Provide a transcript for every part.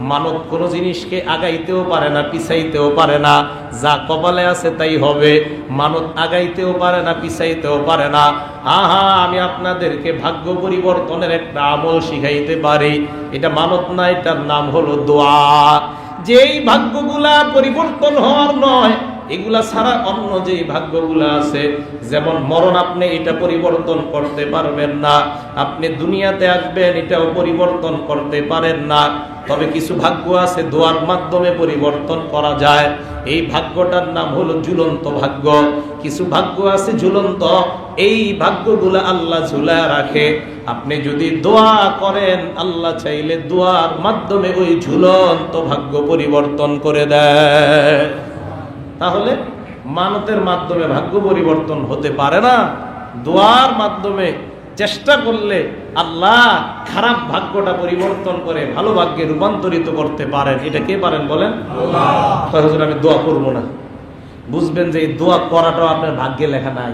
মানত কোনো জিনিসকে আগাইতেও পারে না, পিছাইতেও পারে না। যা কপালে আছে তাই হবে। মানব আগাইতেও পারে না, পিছাইতেও পারে না। হা হা আমি আপনাদেরকে ভাগ্য পরিবর্তনের একটা আমল শিখাইতে পারি। এটা মানত না, এটার নাম হলো দোয়া। যেই ভাগ্যগুলা পরিবর্তন হওয়ার নয়, এগুলা ছাড়া অন্য যে ভাগ্যগুলা আছে, যেমন মরণ আপনি এটা পরিবর্তন করতে পারবেন না, আপনি দুনিয়াতে আসবেন এটাও পরিবর্তন করতে পারেন না। তবে কিছু ভাগ্য আছে, দোয়ার মাধ্যমে পরিবর্তন করা যায়। এই ভাগ্যটার নাম হলো ঝুলন্ত ভাগ্য। কিছু ভাগ্য আছে ঝুলন্ত এই ভাগ্যগুলো আল্লাহ ঝুলা রাখে। আপনি যদি দোয়া করেন আল্লাহ চাইলে দোয়ার মাধ্যমে ওই ঝুলন্ত ভাগ্য পরিবর্তন করে দেয়। তাহলে মানতের মাধ্যমে ভাগ্য পরিবর্তন হতে পারে না। দোয়ার মাধ্যমে চেষ্টা করলে আল্লাহ খারাপ ভাগ্যটা পরিবর্তন করে ভালো ভাগ্যে রূপান্তরিত করতে পারেন। এটা কে পারেন বলেন? আমি দোয়া করব না। বুঝবেন যে এই দোয়া করাটাও আপনার ভাগ্যে লেখা নাই।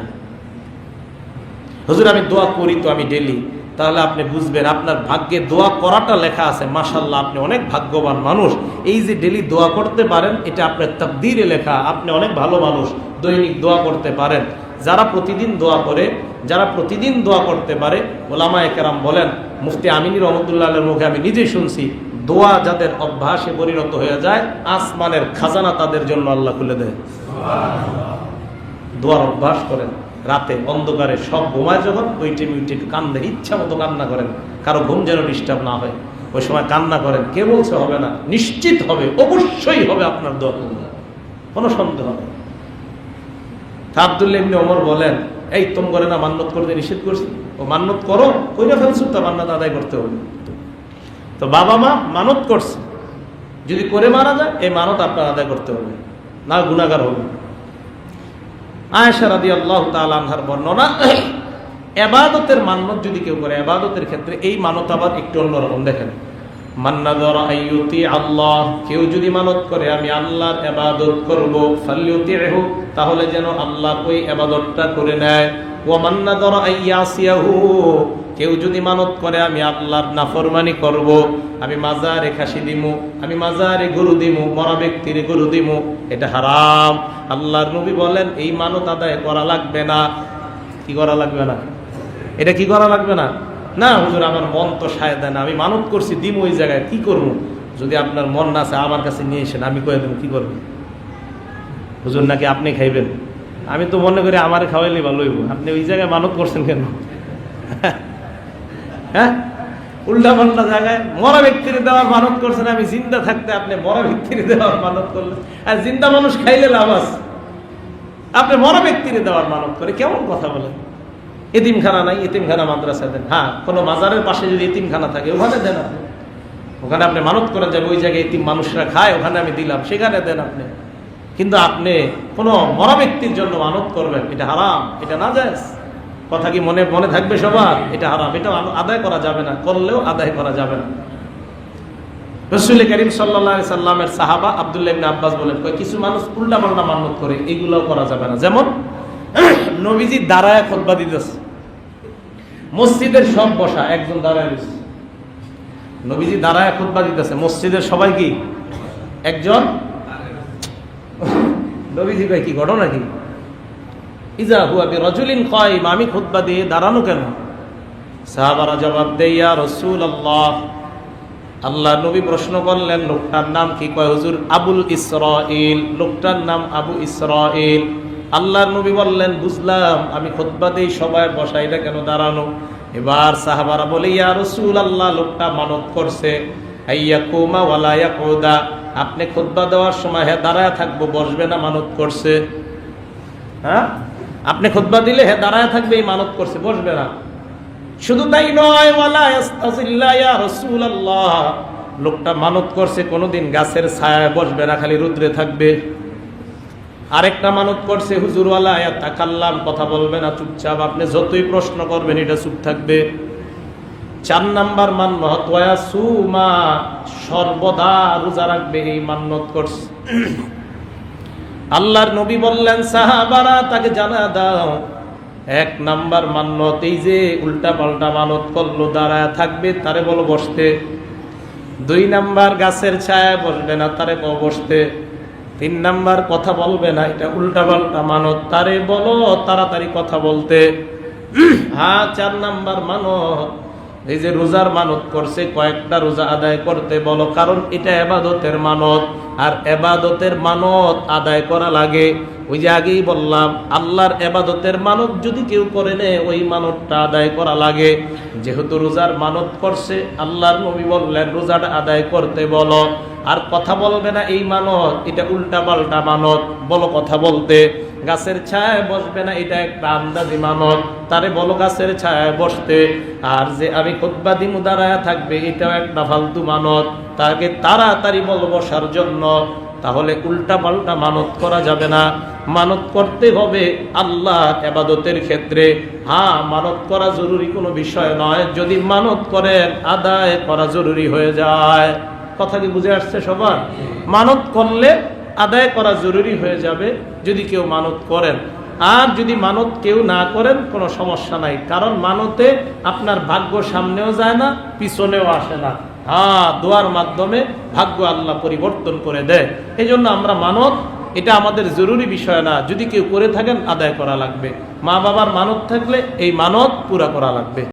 হুজুর, আমি দোয়া করি তো আমি ডেলি তাহলে আপনি বুঝবেন, আপনার ভাগ্যে দোয়া করাটা লেখা আছে। মাসাল্লাহ আপনি অনেক ভাগ্যবান মানুষ। এই যে ডেলি দোয়া করতে পারেন, এটা আপনার তাকদিরে লেখা। আপনি অনেক ভালো মানুষ, দৈনিক দোয়া করতে পারেন। যারা প্রতিদিন দোয়া করে, যারা প্রতিদিন দোয়া করতে পারে ওলামা একরাম বলেন, মুফতি আমিনী রহমতুল্লাহের মুখে আমি নিজেই শুনছি, দোয়া যাদের অভ্যাসে পরিণত হয়ে যায়, আসমানের খাজানা তাদের জন্য আল্লাহ খুলে দেয়। দোয়ার অভ্যাস করেন। রাতে অন্ধকারে সব ঘুমায় যখন, ওই টেমি উঠে একটু কান্দে, ইচ্ছা মতো কান্না করেন। কারও ঘুম যেন ডিস্টার্ব না হয়। ওই সময় কান্না করেন। কে বলছে হবে না? নিশ্চিত হবে, অবশ্যই হবে আপনার দোয়া। কোনো সন্দেহ নেই। তা আবদুল্লাহ ইবনে ওমর বলেন, এই, তোম করে না মান্নত করতে নিষেধ করছি? ও মান্নত করো, কইরা ফেলছো তা মান্নত আদায় করতে হবে। তো বাবা মা মানত করছে। যদি করে মারা যায়, এই মানত আপনার আদায় করতে হবে। না গুণাগার হবে। আয়েশা রাদি আল্লাহ তালানহার বর্ণনা, এবাদতের মান্নত যদি কেউ করে, এবাদতের ক্ষেত্রে এই মানত আবার একটু অন্যরকম, দেখেন। আইয়ুতি আল্লাহ, কেউ যদি মানত করে, আমি আল্লাহর এবাদত করব তাহলে যেন আল্লাহ ওই এবাদতটা করে নেয়। ও মান্নাদর আইয়াসিয়াহু কেউ যদি মানত করে, আমি আল্লাহর নাফরমানি করব, আমি মাজারে খাসি দিমু, আমি মাজারে গরু দিমু, মরা ব্যক্তির গরু দিমু, এটা হারাম। আল্লাহর নবী বলেন, এই মানত আদায় করা লাগবে না। কি করা লাগবে না? এটা কি করা লাগবে না? না, হুজুর, আমার মন তো সায় দেয় না, আমি মানত করছি, দিম ওই জায়গায়, কি করব? যদি আপনার মন না আছে আমার কাছে নিয়ে এসেন, আমি কয়ে দেবো, কি করবেন? হুজুর, নাকি আপনি খাইবেন? আমি তো মনে করি, আমার খাওয়াইলে ভালো হইব। আপনি ওই জায়গায় মানত করছেন কেন? হ্যাঁ? উল্টা পাল্টা জায়গায় মরা ব্যক্তির দেওয়ার মানত করছেন, আমি জিন্দা থাকতে আপনি মরা ব্যক্তির দেওয়ার মানত করলেন। আর জিন্দা মানুষ খাইলে লাভ আছে। আপনি মরা ব্যক্তির দেওয়ার মানত করে কেমন কথা বলেন? এতিমখানা নাই, এতিমখানা মাদ্রাসা দেন। হ্যাঁ কোনো মাজারের পাশে যদি এতিমখানা থাকে, ওখানে দেন আপনি। ওখানে আপনি মানত করেন যাবে ওই জায়গায় এতিম মানুষরা খায়, ওখানে আমি দিলাম, সেখানে দেন আপনি। কিন্তু আপনি কোনো মরা ব্যক্তির জন্য মানত করবেন, এটা হারাম, এটা না যায় কথা কি মনে মনে থাকবে সবার? এটা হারাম এটা আদায় করা যাবে না, করলেও আদায় করা যাবে না। রসুল করিম সাল্লা সাল্লামের সাহাবা আবদুল্লাহ আব্বাস বলেন কিছু মানুষ উল্টা পাল্টা মান্যত করে, এগুলোও করা যাবে না। যেমন, নবীজি দাঁড়ায় খোদবা দিতেছে। মসজিদের সব বসা, একজন দাঁড়ায় রয়েছে। নবীজি দাঁড়ায় খুতবা দিতেছে। মসজিদের সবাই কি? একজন? নবীজি ভাই কি ঘটনা কি? ইজা হুয়া বি রজুলিন কয়ম, আমি খুতবা দিয়ে দাঁড়ানো কেন? সাহাবারা জবাব দেয়া রসুল আল্লাহ আল্লাহ নবী প্রশ্ন করলেন, লোকটার নাম কি? কয়, হুজুর, আবুল ইসরাইল লোকটার নাম আবু ইসরাইল আল্লাহর নবী বললেন, বুঝলাম, আমি খুতবা দেই সবাই বসাইটা কেন দাঁড়ানো? এবার সাহাবারা বলে, ইয়া রসুল আল্লাহ লোকটা মানত করছে। আইয়া কুমা ওয়ালা ইয়া কৌদা আপনি খুতবা দেওয়ার সময় হ্যাঁ দাঁড়ায় থাকব, বসবে না, মানত করছে। হ্যাঁ? আপনি খুতবা দিলে হ্যাঁ দাঁড়ায় থাকবে, এই মানত করছে, বসবে না। শুধু তাই নয় লোকটা মানত করছে, কোনোদিন গাছের ছায়ায় বসবে না, খালি রুদ্রে থাকবে। আরেকটা মানত করছে হুজুরওয়ালা তাকাল্লাম, কথা বলবে না, চুপচাপ। আপনি যতই প্রশ্ন করবেন, এটা চুপ থাকবে। চার নাম্বার মান্নত, ওয়া সুমা, সর্বদা রোজা রাখবে, এই মান্নত করছে। আল্লাহর নবী বললেন, সাহাবারা, তাকে জানা দাও। এক নাম্বার মান্যত এই যে উল্টা পাল্টা মানত করল, দাঁড়ায় থাকবে, তারে বলো বসতে। দুই নাম্বার গাছের ছায়া বসবে না, তারে ক বসতে। তিন নাম্বার কথা বলবে না, এটা উল্টা পাল্টা মানত, তারে বলো তাড়াতাড়ি কথা বলতে। হ্যাঁ চার নাম্বার মানত। এই যে রোজার মানত করছে, কয়েকটা রোজা আদায় করতে বলো, কারণ এটা এবাদতের মানত। আর এবাদতের মানত আদায় করা লাগে। ওই যে আগেই বললাম, আল্লাহর এবাদতের মানত যদি কেউ করে নে ওই মানতটা আদায় করা লাগে। যেহেতু রোজার মানত করছে, আল্লাহর নবী বললেন, রোজাটা আদায় করতে বলো। আর কথা বলবে না এই মানত, এটা উল্টা পাল্টা মানত। বলো কথা বলতে। গাছের ছায়ায় বসবে না, এটা একটা আন্দাজি মানত তারে বলো গাছের ছায়ায় বসতে, আর যে আমি খুদ্া দিমু, দাঁড়ায় থাকবে, এটাও একটা ফালতু মানত। তাকে তাড়াতাড়ি বলো বসার জন্য, তাহলে উল্টা পাল্টা মানত করা যাবে না। মানত করতে হবে আল্লাহ এবাদতের ক্ষেত্রে। হ্যাঁ মানত করা জরুরি কোনো বিষয় নয়। যদি মানত করেন, আদায় করা জরুরি হয়ে যায়। কথা কি বুঝে আসছে সবার? মানত করলে আদায় করা জরুরি হয়ে যাবে যদি কেউ মানত করেন। আর যদি মানত কেউ না করেন, কোনো সমস্যা নাই। কারণ মানতে আপনার ভাগ্য সামনেও যায় না, পিছনেও আসে না। হ্যাঁ দোয়ার মাধ্যমে ভাগ্য আল্লাহ পরিবর্তন করে দেয়। এই আমরা মানত, এটা আমাদের জরুরি বিষয় না। যদি কেউ করে থাকেন, আদায় করা লাগবে। মা বাবার মানত থাকলে এই মানত পুরা করা লাগবে।